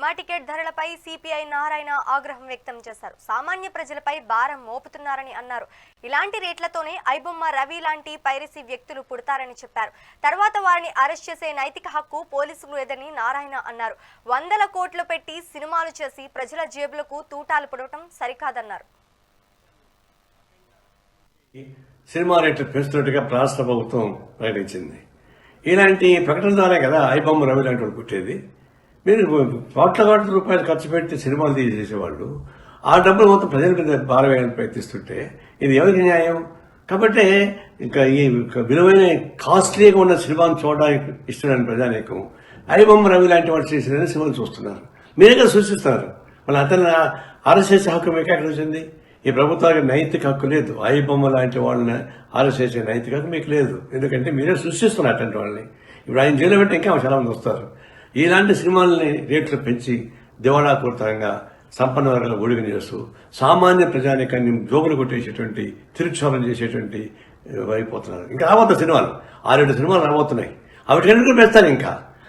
Cinema ticket ధరలపై CPI Narayana ఆగ్రహం వ్యక్తం చేశారు. సామాన్య ప్రజలపై భారం మోపుతున్నారని అన్నారు. ఇలాంటి రేట్లతోనే ఐబొమ్మ రవి లాంటి పైరసీ వ్యక్తులు పుడతారని చెప్పారు. తర్వాత వారిని అరెస్ట్ చేసే నైతిక హక్కు పోలీసులు లేదని నారాయణ అన్నారు. వందల కోట్లు పెట్టి సినిమాలు చేసి ప్రజల జేబులకు తూటాలు పడటం సరికాదన్నారు. సినిమా రేట్లు పెంచుతున్నట్టుగా రాష్ట్ర ప్రభుత్వం ప్రకటించింది. ఇలాంటి ప్రకటన ద్వారా కదా ఐబొమ్మ రవి లాంటి వాళ్ళు పుట్టేది? మీరు కోట్ల కోట్ల రూపాయలు ఖర్చు పెట్టి సినిమాలు తీసేసేవాళ్ళు ఆ డబ్బులు మొత్తం ప్రజల మీద భారవేయాలని ప్రయత్నిస్తుంటే ఇది ఎవరికి న్యాయం? కాబట్టి ఇంకా ఈ విలువైన కాస్ట్లీగా ఉన్న సినిమాను చూడడానికి ఇష్టమైన ప్రజానీకం ఐబొమ్మ రవి లాంటి వాళ్ళు చేసిన సినిమాలు చూస్తున్నారు. మీరే కదా సూచిస్తున్నారు. మళ్ళీ అతను ఆర్ఎస్ఎస్ చేసే హక్కు మీకు ఎక్కడ వచ్చింది? ఈ ప్రభుత్వానికి నైతిక హక్కు లేదు. ఐ బొమ్మ లాంటి వాళ్ళని ఆర్ఎస్ఎస్ చేసే నైతిక హక్కు మీకు లేదు. ఎందుకంటే మీరే సృష్టిస్తున్నారు అటువంటి వాళ్ళని. ఇప్పుడు ఆయన జైలు పెట్టి ఇంకా చాలా మంది వస్తారు. ఇలాంటి సినిమాలని రేట్లు పెంచి దివాళా పూర్తంగా సంపన్న వర్గాల ఒడిగని చేస్తూ సామాన్య ప్రజానికాన్ని జోగులు కొట్టేసేటువంటి తిరుక్షోభం చేసేటువంటి అయిపోతున్నారు ఇంకా రాబోతున్న సినిమాలు. ఆరేడు సినిమాలు రాబోతున్నాయి. అవి ఎందుకు పెంచాలి ఇంకా.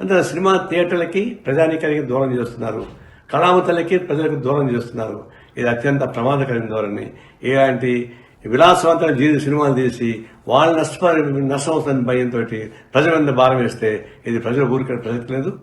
అంటే సినిమా థియేటర్లకి ప్రజానికానికి దూరం చేస్తున్నారు. కళామతలకి ప్రజలకు దూరం చేస్తున్నారు. ఇది అత్యంత ప్రమాదకరమైన ధోరణి. ఇలాంటి విలాసవంతమైన జీవి సినిమాలు తీసి వాళ్ళు నష్టపరి నష్టం భయంతో ప్రజల మీద భారం వేస్తే ఇది ప్రజల ఊరికే ప్రజలకు లేదు.